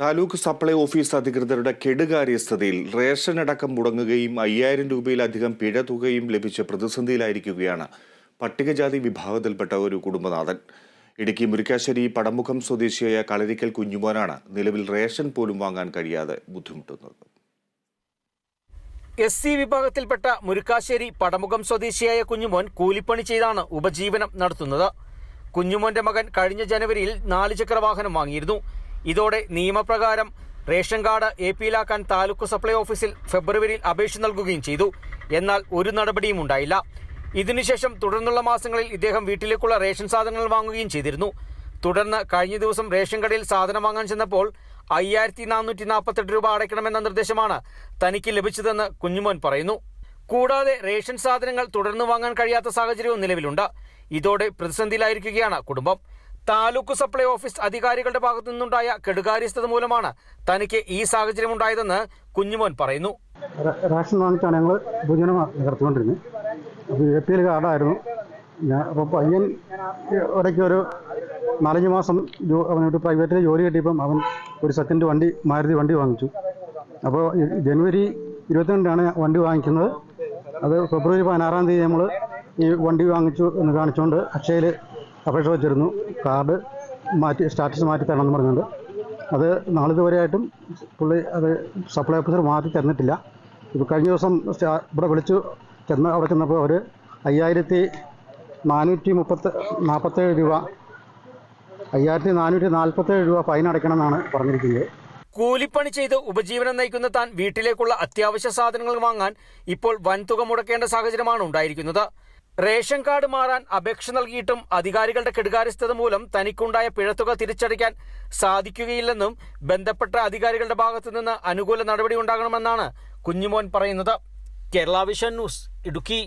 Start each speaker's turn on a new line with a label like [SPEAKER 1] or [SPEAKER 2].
[SPEAKER 1] Taluk supply office അധികൃതരുടെ കെടുകാര്യസ്ഥതയിൽ ration അടക്കം മുടങ്ങുകയും അയ്യായിരം രൂപയിലധികം പിഴ തുകയും ലഭിച്ച പ്രതിസന്ധിയിലായിരിക്കുകയാണ് പട്ടികജാതി വിഭാഗത്തിൽപ്പെട്ട ഒരു കുടുംബനാഥൻ. ഇടുക്കി മുരിക്കാശ്ശേരി പടമുഖം സ്വദേശിയായ കളരിക്കൽ കുഞ്ഞുമോനാണ് നിലവിൽ റേഷൻ പോലും വാങ്ങാൻ കഴിയാതെ ബുദ്ധിമുട്ടുന്നത്.
[SPEAKER 2] എസ് സി വിഭാഗത്തിൽപ്പെട്ട മുരിക്കാശ്ശേരി പടമുഖം സ്വദേശിയായ കുഞ്ഞുമോൻ കൂലിപ്പണി ചെയ്താണ് ഉപജീവനം നടത്തുന്നത്. കുഞ്ഞുമോന്റെ മകൻ കഴിഞ്ഞ ജനുവരിയിൽ നാല് ചക്ര വാഹനം വാങ്ങിയിരുന്നു. ഇതോടെ നിയമപ്രകാരം റേഷൻ കാർഡ് എ പിയിലാക്കാൻ താലൂക്ക് സപ്ലൈ ഓഫീസിൽ ഫെബ്രുവരിയിൽ അപേക്ഷ നൽകുകയും ചെയ്തു. എന്നാൽ ഒരു നടപടിയും ഉണ്ടായില്ല. ഇതിനുശേഷം തുടർന്നുള്ള മാസങ്ങളിൽ ഇദ്ദേഹം വീട്ടിലേക്കുള്ള റേഷൻ സാധനങ്ങൾ വാങ്ങുകയും ചെയ്തിരുന്നു. തുടർന്ന് കഴിഞ്ഞ ദിവസം റേഷൻ കടയിൽ സാധനം വാങ്ങാൻ ചെന്നപ്പോൾ അയ്യായിരത്തി നാനൂറ്റി നാൽപ്പത്തെട്ട് രൂപ അടയ്ക്കണമെന്ന നിർദ്ദേശമാണ് തനിക്ക് ലഭിച്ചതെന്ന് കുഞ്ഞുമോൻ പറയുന്നു. കൂടാതെ റേഷൻ സാധനങ്ങൾ തുടർന്ന് വാങ്ങാൻ കഴിയാത്ത സാഹചര്യവും നിലവിലുണ്ട്. ഇതോടെ പ്രതിസന്ധിയിലായിരിക്കുകയാണ് കുടുംബം. താലൂക്ക് സപ്ലൈ ഓഫീസ് അധികാരികളുടെ ഭാഗത്തു നിന്നുണ്ടായ കെടുകാര്യസ്ഥത മൂലമാണ് തനിക്ക് ഈ സാഹചര്യം ഉണ്ടായതെന്ന് കുഞ്ഞുമോൻ പറയുന്നു.
[SPEAKER 3] റേഷൻ വാങ്ങിച്ചാണ് ഞങ്ങൾ ഭോജനം നടത്തിക്കൊണ്ടിരുന്നത് അപ്പോൾ എ പി എൽ കാർഡായിരുന്നു. ഞാൻ അപ്പോൾ പയ്യൻ ഇടയ്ക്ക് ഒരു നാലഞ്ച് മാസം ജോ അവനൊരു പ്രൈവറ്റിൽ ജോലി കിട്ടിയപ്പം അവൻ ഒരു സെക്കൻഡ് വണ്ടി മാരുതി വണ്ടി വാങ്ങിച്ചു. അപ്പോൾ ജനുവരി ഇരുപത്തിരണ്ടിനാണ് വണ്ടി വാങ്ങിക്കുന്നത്. അത് ഫെബ്രുവരി പതിനാറാം തീയതി നമ്മൾ ഈ വണ്ടി വാങ്ങിച്ചു എന്ന് കാണിച്ചുകൊണ്ട് അക്ഷയയിൽ അപേക്ഷ വെച്ചിരുന്നു. കാർഡ് മാറ്റി സ്റ്റാറ്റസ് മാറ്റി തരണം എന്ന് പറഞ്ഞുകൊണ്ട് അത് നാളിതുവരെയായിട്ടും പുള്ളി അത് സപ്ലൈ ഓഫീസർ മാറ്റി തന്നിട്ടില്ല. ഇപ്പോൾ കഴിഞ്ഞ ദിവസം ഇവിടെ വിളിച്ചു ചെന്ന് അവിടെ ചെന്നപ്പോൾ അവർ അയ്യായിരത്തി നാനൂറ്റി മുപ്പത്ത് നാൽപ്പത്തേഴ് രൂപ അയ്യായിരത്തി നാനൂറ്റി നാൽപ്പത്തേഴ് രൂപ ഫൈൻ അടയ്ക്കണമെന്നാണ് പറഞ്ഞിരിക്കുന്നത്.
[SPEAKER 2] കൂലിപ്പണി ചെയ്ത് ഉപജീവനം നയിക്കുന്ന താൻ വീട്ടിലേക്കുള്ള അത്യാവശ്യ സാധനങ്ങൾ വാങ്ങാൻ ഇപ്പോൾ വൻതുക മുടക്കേണ്ട സാഹചര്യമാണ് ഉണ്ടായിരിക്കുന്നത്. റേഷൻ കാർഡ് മാറാൻ അപേക്ഷ നൽകിയിട്ടും അധികാരികളുടെ കെടുകാര്യസ്ഥത മൂലം തനിക്കുണ്ടായ പിഴത്തുക തിരിച്ചടയ്ക്കാൻ സാധിക്കുകയില്ലെന്നും ബന്ധപ്പെട്ട അധികാരികളുടെ ഭാഗത്തു നിന്ന് അനുകൂല നടപടി ഉണ്ടാകണമെന്നാണ് കുഞ്ഞുമോൻ പറയുന്നത്. Kerala vision news Idukki.